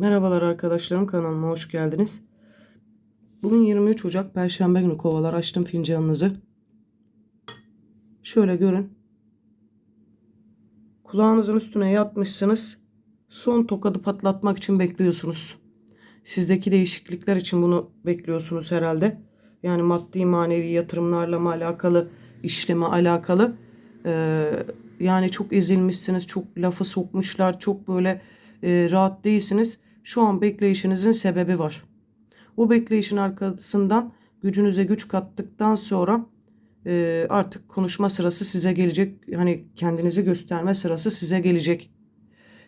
Merhabalar arkadaşlarım kanalıma hoş geldiniz. Bugün 23 Ocak Perşembe günü kovalar açtım fincanınızı. Şöyle görün. Kulağınızın üstüne yatmışsınız. Son tokadı patlatmak için bekliyorsunuz. Sizdeki değişiklikler için bunu bekliyorsunuz herhalde. Yani maddi manevi yatırımlarla mı alakalı, işleme alakalı. Ee, yani çok ezilmişsiniz, çok lafı sokmuşlar, çok böyle e, rahat değilsiniz. Şu an bekleyişinizin sebebi var. Bu bekleyişin arkasından gücünüze güç kattıktan sonra e, artık konuşma sırası size gelecek. Hani kendinizi gösterme sırası size gelecek.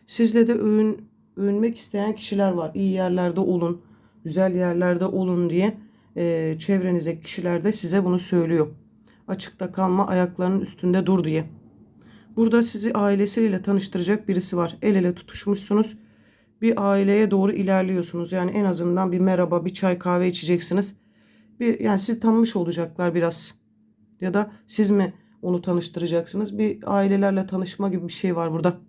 Sizle de övün, övünmek isteyen kişiler var. İyi yerlerde olun, güzel yerlerde olun diye e, çevrenizdeki kişiler de size bunu söylüyor. Açıkta kalma, ayaklarının üstünde dur diye. Burada sizi ailesiyle tanıştıracak birisi var. El ele tutuşmuşsunuz. Bir aileye doğru ilerliyorsunuz. Yani en azından bir merhaba, bir çay kahve içeceksiniz. Bir, yani sizi tanımış olacaklar biraz. Ya da siz mi onu tanıştıracaksınız? Bir ailelerle tanışma gibi bir şey var burada.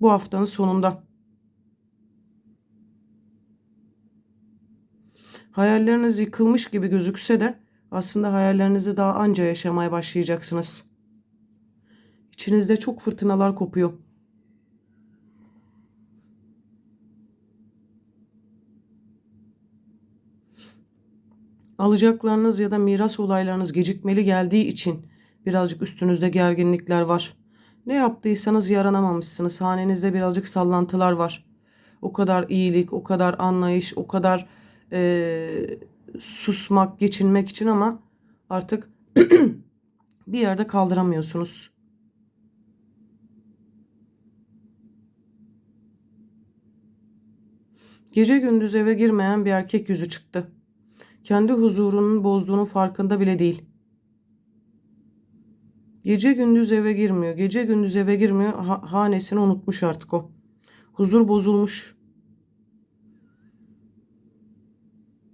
Bu haftanın sonunda. Hayalleriniz yıkılmış gibi gözükse de aslında hayallerinizi daha anca yaşamaya başlayacaksınız. İçinizde çok fırtınalar kopuyor. Alacaklarınız ya da miras olaylarınız gecikmeli geldiği için birazcık üstünüzde gerginlikler var. Ne yaptıysanız yaranamamışsınız. Hanenizde birazcık sallantılar var. O kadar iyilik, o kadar anlayış, o kadar eee, susmak, geçinmek için ama artık bir yerde kaldıramıyorsunuz. Gece gündüz eve girmeyen bir erkek yüzü çıktı. Kendi huzurunun bozduğunun farkında bile değil. Gece gündüz eve girmiyor. Gece gündüz eve girmiyor. Ha- hanesini unutmuş artık o. Huzur bozulmuş.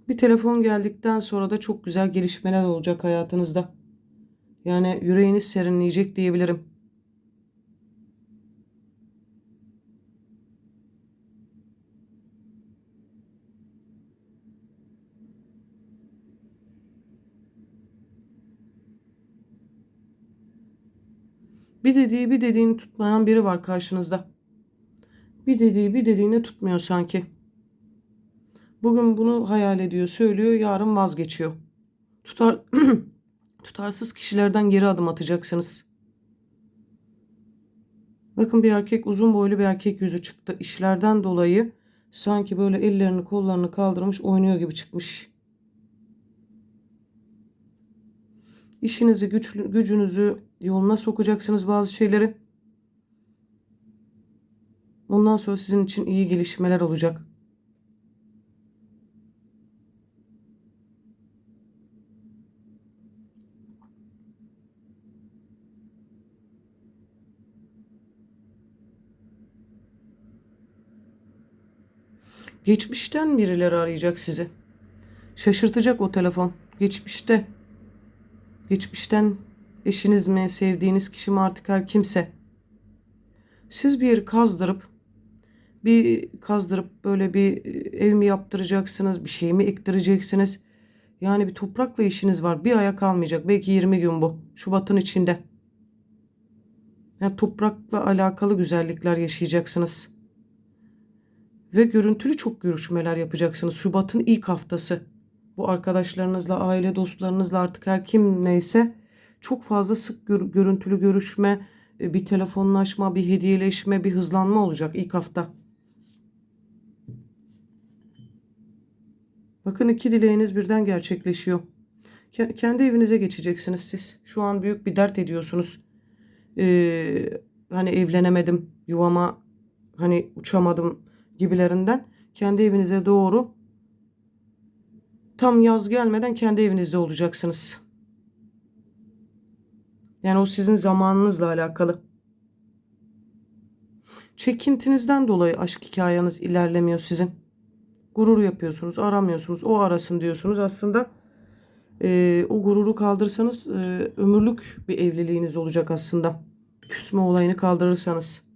Bir telefon geldikten sonra da çok güzel gelişmeler olacak hayatınızda. Yani yüreğiniz serinleyecek diyebilirim. Bir dediği bir dediğini tutmayan biri var karşınızda. Bir dediği bir dediğini tutmuyor sanki. Bugün bunu hayal ediyor, söylüyor, yarın vazgeçiyor. Tutar tutarsız kişilerden geri adım atacaksınız. Bakın bir erkek uzun boylu bir erkek yüzü çıktı. İşlerden dolayı sanki böyle ellerini kollarını kaldırmış oynuyor gibi çıkmış. İşinizi, güçlü, gücünüzü yoluna sokacaksınız bazı şeyleri. Ondan sonra sizin için iyi gelişmeler olacak. Geçmişten birileri arayacak sizi. Şaşırtacak o telefon. Geçmişte. Geçmişten eşiniz mi, sevdiğiniz kişi mi artık her kimse. Siz bir kazdırıp bir kazdırıp böyle bir ev mi yaptıracaksınız, bir şey mi ektireceksiniz? Yani bir toprakla işiniz var. Bir aya kalmayacak. Belki 20 gün bu. Şubat'ın içinde. Yani toprakla alakalı güzellikler yaşayacaksınız. Ve görüntülü çok görüşmeler yapacaksınız. Şubat'ın ilk haftası. Bu arkadaşlarınızla, aile dostlarınızla artık her kim neyse çok fazla sık gör- görüntülü görüşme, e, bir telefonlaşma, bir hediyeleşme, bir hızlanma olacak ilk hafta. Bakın iki dileğiniz birden gerçekleşiyor. Ke- Kendi evinize geçeceksiniz siz. Şu an büyük bir dert ediyorsunuz. Ee, hani evlenemedim, yuvama hani uçamadım gibilerinden. Kendi evinize doğru tam yaz gelmeden kendi evinizde olacaksınız. Yani o sizin zamanınızla alakalı. Çekintinizden dolayı aşk hikayeniz ilerlemiyor sizin. Gurur yapıyorsunuz, aramıyorsunuz, o arasın diyorsunuz. Aslında e, o gururu kaldırırsanız e, ömürlük bir evliliğiniz olacak aslında. Küsme olayını kaldırırsanız.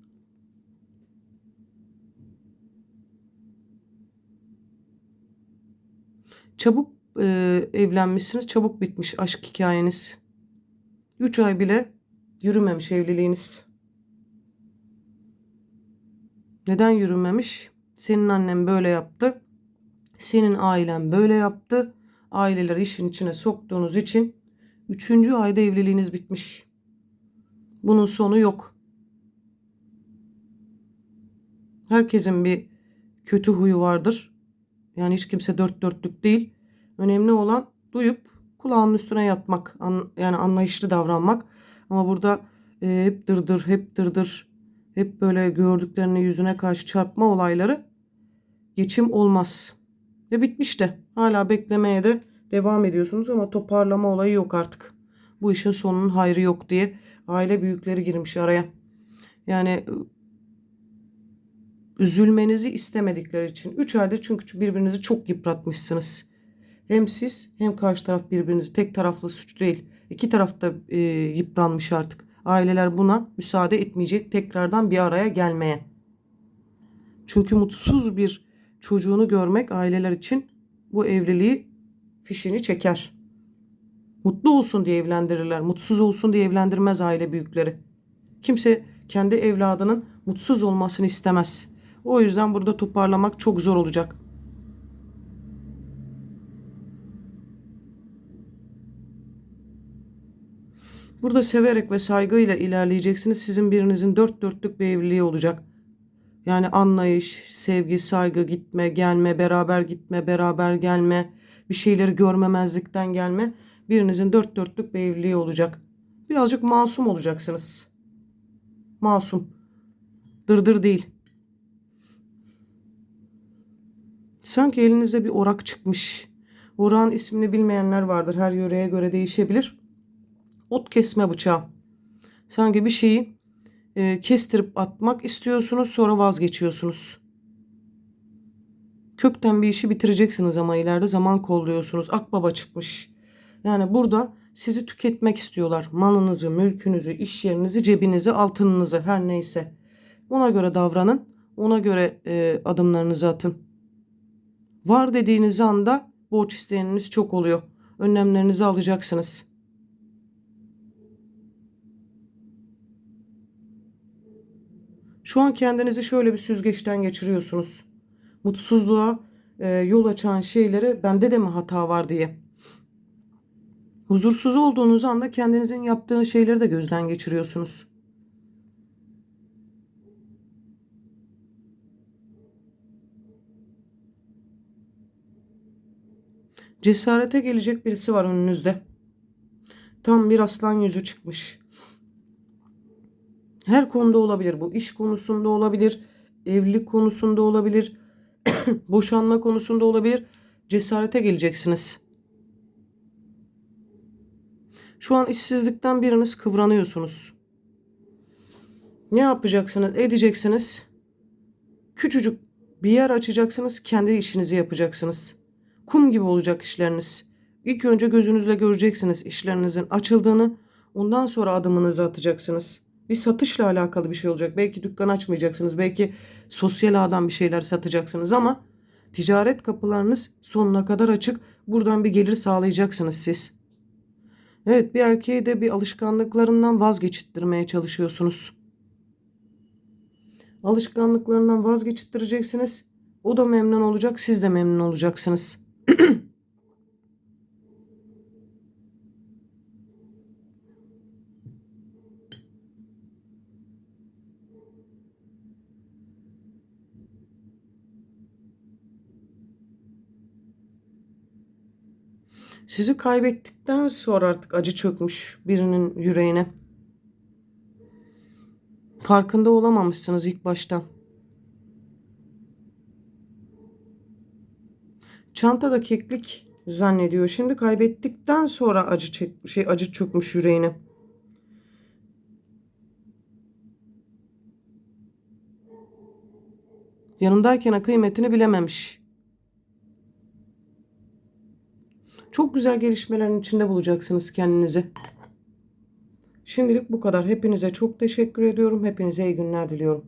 Çabuk e, evlenmişsiniz, çabuk bitmiş aşk hikayeniz. 3 ay bile yürümemiş evliliğiniz. Neden yürümemiş? Senin annen böyle yaptı. Senin ailen böyle yaptı. Aileler işin içine soktuğunuz için 3. ayda evliliğiniz bitmiş. Bunun sonu yok. Herkesin bir kötü huyu vardır. Yani hiç kimse dört dörtlük değil. Önemli olan duyup kulağının üstüne yatmak. An- yani anlayışlı davranmak. Ama burada e, hep dırdır, hep dırdır, hep böyle gördüklerini yüzüne karşı çarpma olayları geçim olmaz. Ve bitmiş de. Hala beklemeye de devam ediyorsunuz ama toparlama olayı yok artık. Bu işin sonunun hayrı yok diye aile büyükleri girmiş araya. Yani üzülmenizi istemedikleri için 3 ayda çünkü birbirinizi çok yıpratmışsınız. Hem siz hem karşı taraf birbirinizi tek taraflı suç değil. İki taraf da e, yıpranmış artık. Aileler buna müsaade etmeyecek tekrardan bir araya gelmeye. Çünkü mutsuz bir çocuğunu görmek aileler için bu evliliği fişini çeker. Mutlu olsun diye evlendirirler. Mutsuz olsun diye evlendirmez aile büyükleri. Kimse kendi evladının mutsuz olmasını istemez. O yüzden burada toparlamak çok zor olacak. Burada severek ve saygıyla ilerleyeceksiniz. Sizin birinizin dört dörtlük bir evliliği olacak. Yani anlayış, sevgi, saygı, gitme, gelme, beraber gitme, beraber gelme, bir şeyleri görmemezlikten gelme. Birinizin dört dörtlük bir evliliği olacak. Birazcık masum olacaksınız. Masum. Dırdır değil. Sanki elinizde bir orak çıkmış. Orağın ismini bilmeyenler vardır. Her yöreye göre değişebilir. Ot kesme bıçağı. Sanki bir şeyi e, kestirip atmak istiyorsunuz sonra vazgeçiyorsunuz. Kökten bir işi bitireceksiniz ama ileride zaman kolluyorsunuz. Akbaba çıkmış. Yani burada sizi tüketmek istiyorlar. Malınızı, mülkünüzü, iş yerinizi, cebinizi, altınınızı her neyse. Ona göre davranın. Ona göre e, adımlarınızı atın. Var dediğiniz anda borç isteyeniniz çok oluyor. Önlemlerinizi alacaksınız. Şu an kendinizi şöyle bir süzgeçten geçiriyorsunuz. Mutsuzluğa e, yol açan şeyleri bende de mi hata var diye. Huzursuz olduğunuz anda kendinizin yaptığı şeyleri de gözden geçiriyorsunuz. Cesarete gelecek birisi var önünüzde. Tam bir aslan yüzü çıkmış. Her konuda olabilir bu. İş konusunda olabilir, evlilik konusunda olabilir, boşanma konusunda olabilir. Cesarete geleceksiniz. Şu an işsizlikten biriniz kıvranıyorsunuz. Ne yapacaksınız? Edeceksiniz. Küçücük bir yer açacaksınız. Kendi işinizi yapacaksınız. Kum gibi olacak işleriniz. İlk önce gözünüzle göreceksiniz işlerinizin açıldığını. Ondan sonra adımınızı atacaksınız. Bir satışla alakalı bir şey olacak. Belki dükkan açmayacaksınız. Belki sosyal ağdan bir şeyler satacaksınız ama ticaret kapılarınız sonuna kadar açık. Buradan bir gelir sağlayacaksınız siz. Evet bir erkeği de bir alışkanlıklarından vazgeçittirmeye çalışıyorsunuz. Alışkanlıklarından vazgeçittireceksiniz. O da memnun olacak, siz de memnun olacaksınız. Sizi kaybettikten sonra artık acı çökmüş birinin yüreğine. Farkında olamamışsınız ilk başta. Çantada keklik zannediyor. Şimdi kaybettikten sonra acı çek, şey acı çökmüş yüreğine. Yanındayken kıymetini bilememiş. Çok güzel gelişmelerin içinde bulacaksınız kendinizi. Şimdilik bu kadar. Hepinize çok teşekkür ediyorum. Hepinize iyi günler diliyorum.